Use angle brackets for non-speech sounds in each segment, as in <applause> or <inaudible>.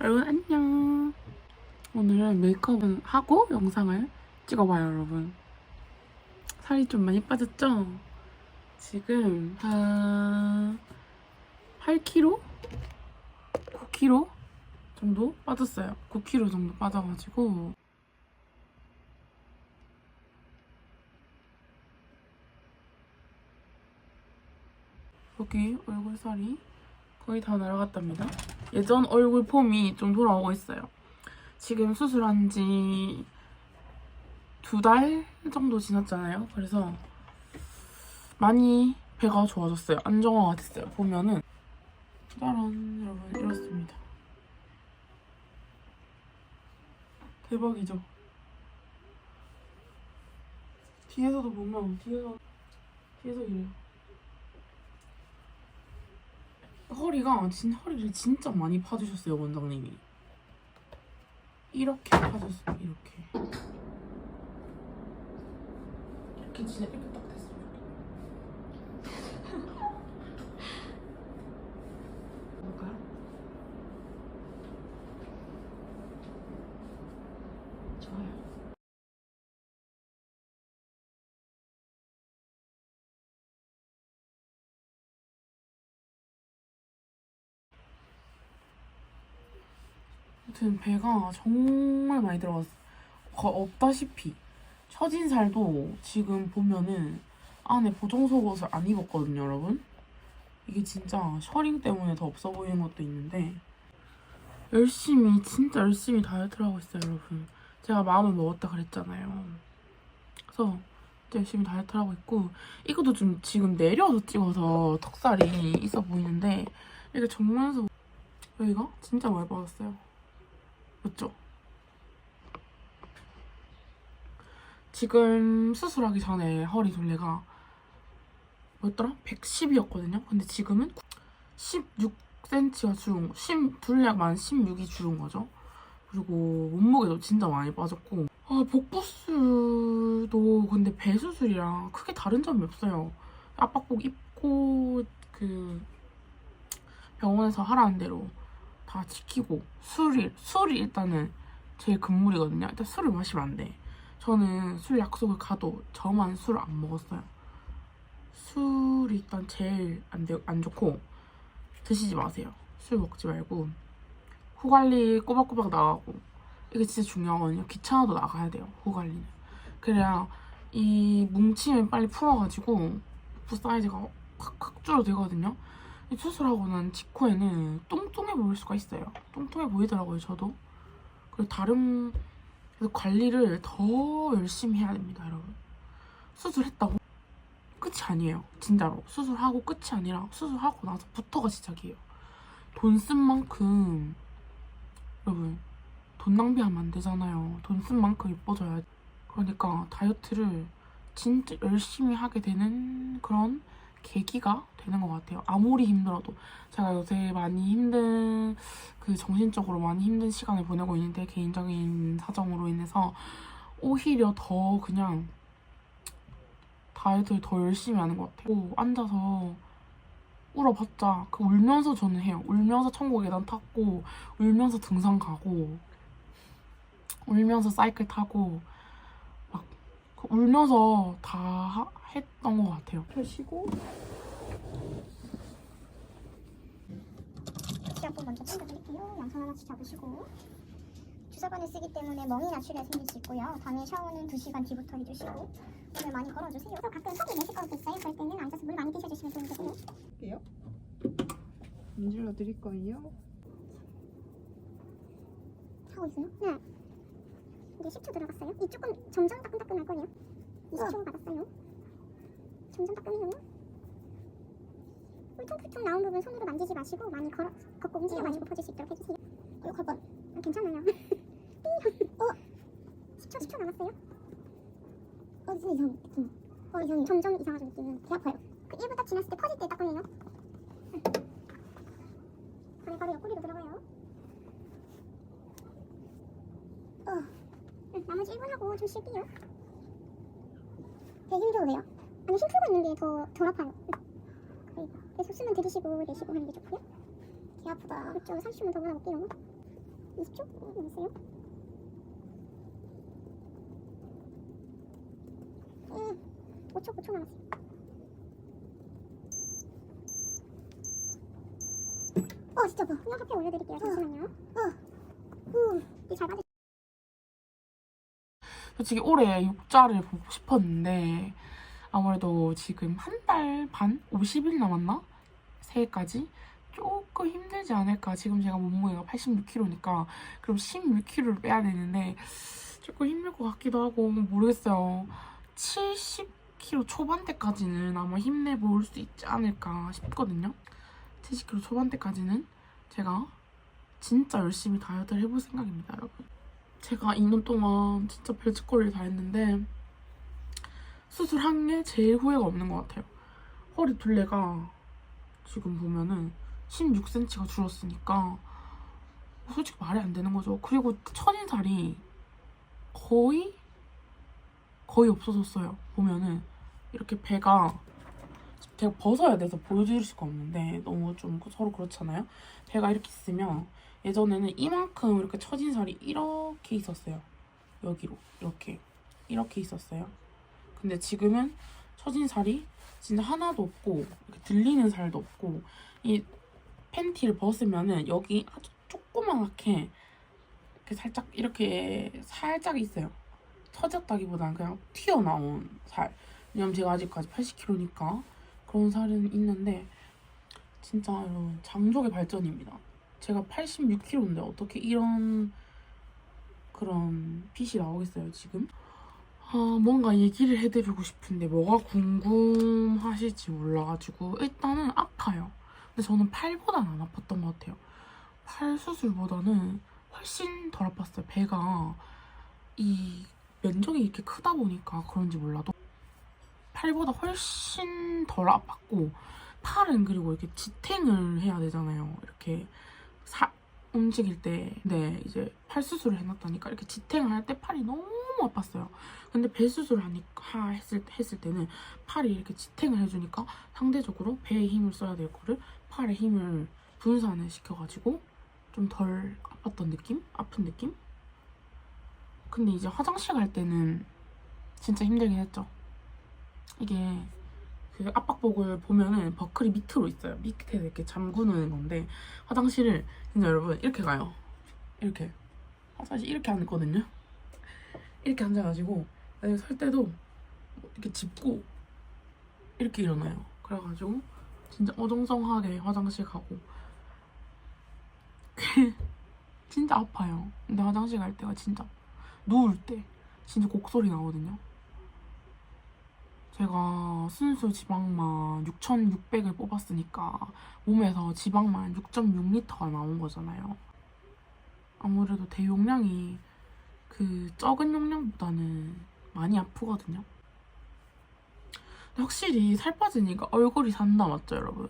여러분 안녕. 오늘은 메이크업을 하고 영상을 찍어봐요, 여러분. 살이 좀 많이 빠졌죠? 지금 한 8kg? 9kg 정도 빠졌어요. 9kg 정도 빠져가지고 여기 얼굴 살이 거의 다 날아갔답니다. 예전 얼굴 폼이 좀 돌아오고 있어요. 지금 수술한 지 두 달 정도 지났잖아요. 그래서 많이 배가 좋아졌어요. 안정화가 됐어요. 보면은 짜란 여러분 이렇습니다. 대박이죠? 뒤에서도 보면 뒤에서 뒤에서 이래요. 허리가 진 허리를 진짜 많이 파주셨어요 원장님이. 이렇게 파줬어요 이렇게. 이렇게 진짜 이렇게 딱 됐어요 볼까요? 좋아요 아무튼 배가 정말 많이 들어갔어. 거 없다시피 첫인살도 지금 보면은 안에 보정 속옷을 안 입었거든요, 여러분. 이게 진짜 셔링 때문에 더 없어 보이는 것도 있는데 열심히 진짜 열심히 다이어트를 하고 있어요, 여러분. 제가 마음을 먹었다 그랬잖아요. 그래서 열심히 다이어트를 하고 있고 이것도 좀 지금 내려서 찍어서 턱살이 있어 보이는데 이렇게 정면에서 여기가 진짜 많이 빠졌어요. 맞죠? 지금 수술하기 전에 허리 둘레가 뭐였더라? 110이었거든요. 근데 지금은 16cm가 줄은 거, 10, 둘레만 16이 줄은 거죠. 그리고 몸무게도 진짜 많이 빠졌고 아 복부술도 근데 배 수술이랑 크게 다른 점이 없어요. 압박복 입고 그 병원에서 하라는 대로 다 지키고 술이 술이 일단은 제일 금물이거든요. 일단 술을 마시면 안 돼. 저는 술 약속을 가도 저만 술을 안 먹었어요. 술이 일단 제일 안, 돼, 안 좋고 드시지 마세요. 술 먹지 말고 후 관리 꼬박꼬박 나가고 이게 진짜 중요하거든요. 귀찮아도 나가야 돼요. 후 관리는. 그래야 이 뭉침을 빨리 풀어가지고 부 사이즈가 확확 줄어들거든요. 이 수술하고 난 직후에는 뚱뚱해 보일 수가 있어요. 뚱뚱해 보이더라고요, 저도. 그리고 다른 그래서 관리를 더 열심히 해야 됩니다, 여러분. 수술했다고 끝이 아니에요, 진짜로. 수술하고 끝이 아니라 수술하고 나서부터가 시작이에요. 돈 쓴 만큼 여러분 돈 낭비하면 안 되잖아요. 돈 쓴 만큼 이뻐져야 돼. 그러니까 다이어트를 진짜 열심히 하게 되는 그런 계기가 되는 것 같아요. 아무리 힘들어도 제가 요새 많이 힘든 그 정신적으로 많이 힘든 시간을 보내고 있는데 개인적인 사정으로 인해서 오히려 더 그냥 다이어트를 더 열심히 하는 것 같아요. 앉아서 울어봤자 그 울면서 저는 해요. 울면서 천국 계단 탔고 울면서 등산 가고 울면서 사이클 타고 막 울면서 다 하- 했던 것 같아요. 펴시고 시합부 먼저 챙겨드릴게요. 양손 하나씩 잡으시고 주사관을 쓰기 때문에 멍이나 출혈 생길 수 있고요. 밤에 샤워는 2시간 뒤부터 해주시고 오늘 많이 걸어주세요. 그래서 가끔 속이 내실 것도 있어요. 그럴 때는 앉아서 물 많이 드셔주시면 좋은데요. 할게요. 문질러 드릴 거예요. 하고 있어요? 네. 이제 10초 들어갔어요. 이 조금 점점 따끈따끈할 거예요. 20초 받았어요. 점점 따끈해요. 울퉁불퉁 나온 부분 손으로 만지지 마시고 많이 걸어, 걷고 움직여가지고 퍼질 수 있도록 해주세요. 이거 갈 뻔. 아, 괜찮아요. <laughs> 어? 10초, 10초 남았어요. 어, 무슨 이상 느낌. 어, 이상 점점 이상하죠, 느낌은. 배 아파요. 그 1분 딱 지났을 때 퍼질 때 따끔해요. 바로 바로 옆구리로 들어가요. 어. 응, 나머지 1분 하고 좀 쉴게요. 배 힘줘도 돼요. 아니 힘 풀고 있는 게 더 덜 아파요. 계속 숨은 들이쉬고 내쉬고 하는 게 좋고요. 배 아프다. 이쪽 30분 더 받아볼게요. 20초 남았어요. 음, 5초, 5초 남았어요. 어, 진짜 뭐 그냥 카페 올려드릴게요. 잠시만요. 어, 후, 이잘 받으. 솔직히 올해 육자를 보고 싶었는데 아무래도 지금 한 달 반? 50일 남았나? 새해까지? 조금 힘들지 않을까. 지금 제가 몸무게가 86kg니까 그럼 16kg를 빼야 되는데 조금 힘들 것 같기도 하고 모르겠어요. 70kg 초반대까지는 아마 힘내볼 수 있지 않을까 싶거든요. 70kg 초반대까지는 제가 진짜 열심히 다이어트를 해볼 생각입니다, 여러분. 제가 2년 동안 진짜 별짓거리를 다 했는데 수술한 게 제일 후회가 없는 것 같아요. 허리 둘레가 지금 보면은 16cm가 줄었으니까 솔직히 말이 안 되는 거죠. 그리고 첫인살이 거의 거의 없어졌어요. 보면은 이렇게 배가 제가 벗어야 돼서 보여드릴 수가 없는데 너무 좀 서로 그렇잖아요. 배가 이렇게 있으면 예전에는 이만큼 이렇게 처진 살이 이렇게 있었어요. 여기로 이렇게 이렇게 있었어요. 근데 지금은 처진 살이 진짜 하나도 없고 들리는 살도 없고 이 팬티를 벗으면은 여기 아주 조그맣게 이렇게 살짝 이렇게 살짝 있어요. 터졌다기보다는 그냥 튀어나온 살. 왜냐면 제가 아직까지 80kg니까 그런 살은 있는데 진짜 여러분 장족의 발전입니다. 제가 86kg인데 어떻게 이런 그런 핏이 나오겠어요 지금? 아 뭔가 얘기를 해드리고 싶은데 뭐가 궁금하실지 몰라가지고 일단은 아파요. 근데 저는 팔보다는 안 아팠던 것 같아요. 팔 수술보다는 훨씬 덜 아팠어요. 배가 이 면적이 이렇게 크다 보니까 그런지 몰라도 팔보다 훨씬 덜 아팠고 팔은 그리고 이렇게 지탱을 해야 되잖아요. 이렇게 사, 움직일 때, 네, 이제 팔 수술을 해놨다니까 이렇게 지탱을 할 때 팔이 너무 아팠어요. 근데 배 수술을 하니까 했을, 했을 때는 팔이 이렇게 지탱을 해주니까 상대적으로 배에 힘을 써야 될 거를 팔에 힘을 분산을 시켜가지고 좀 덜 아팠던 느낌? 아픈 느낌? 근데 이제 화장실 갈 때는 진짜 힘들긴 했죠. 이게 그 압박복을 보면은 버클이 밑으로 있어요. 밑에 이렇게 잠그는 건데 화장실을 진짜 여러분 이렇게 가요. 이렇게 화장실 이렇게 앉거든요. 이렇게 앉아가지고 나중에 설 때도 이렇게 짚고 이렇게 일어나요. 그래가지고 진짜 어정쩡하게 화장실 가고 진짜 아파요. 근데 화장실 갈 때가 진짜 누울 때 진짜 곡소리 나거든요. 제가 순수 지방만 6,600을 뽑았으니까 몸에서 지방만 6.6리터가 나온 거잖아요. 아무래도 대용량이 그 적은 용량보다는 많이 아프거든요. 확실히 살 빠지니까 얼굴이 산다 맞죠 여러분?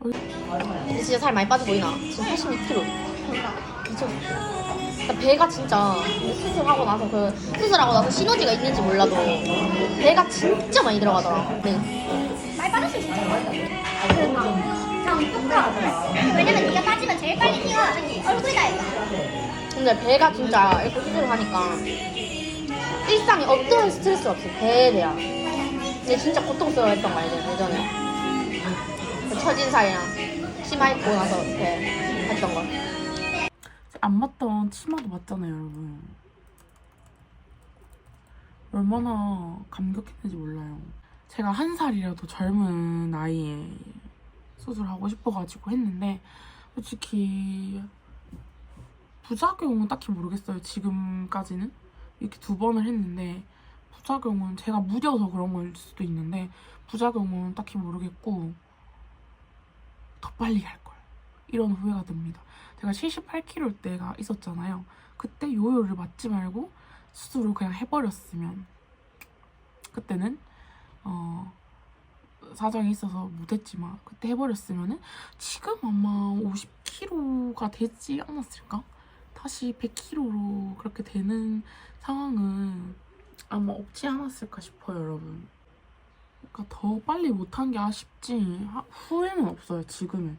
얼... 진짜 살 많이 빠져 보이나? 지금 86kg. 2 0 0 배가 진짜 수술하고 나서 그 수술하고 나서 시너지가 있는지 몰라도 배가 진짜 많이 들어가더라. 네. 말 빠졌을 수 있어. 그러니까. 그냥 똑같아. 왜냐면 네가 빠지면 제일 빨리 게 얼굴이다 했다. 근데 배가 진짜 이렇게 수술을 하니까 일상에 어떤 스트레스 없이 배에 대한 근데 진짜 고통스러웠던 거 알죠? 예전에 그 처진살이랑 치마 입고 나서 이렇게 했던 거 안 맞던 치마도 맞잖아요 여러분. 얼마나 감격했는지 몰라요. 제가 한 살이라도 젊은 나이에 수술하고 싶어가지고 했는데 솔직히 부작용은 딱히 모르겠어요. 지금까지는 이렇게 두 번을 했는데 부작용은 제가 무뎌서 그런 걸 수도 있는데 부작용은 딱히 모르겠고 더 빨리 할 걸. 이런 후회가 듭니다. 제가 78kg 때가 있었잖아요. 그때 요요를 맞지 말고 수술을 그냥 해버렸으면 그때는 어 사정이 있어서 못했지만 그때 해버렸으면은 지금 아마 50kg가 되지 않았을까? 다시 100kg로 그렇게 되는 상황은 아마 없지 않았을까 싶어요, 여러분. 그러니까 더 빨리 못한 게 아쉽지 하- 후회는 없어요, 지금은.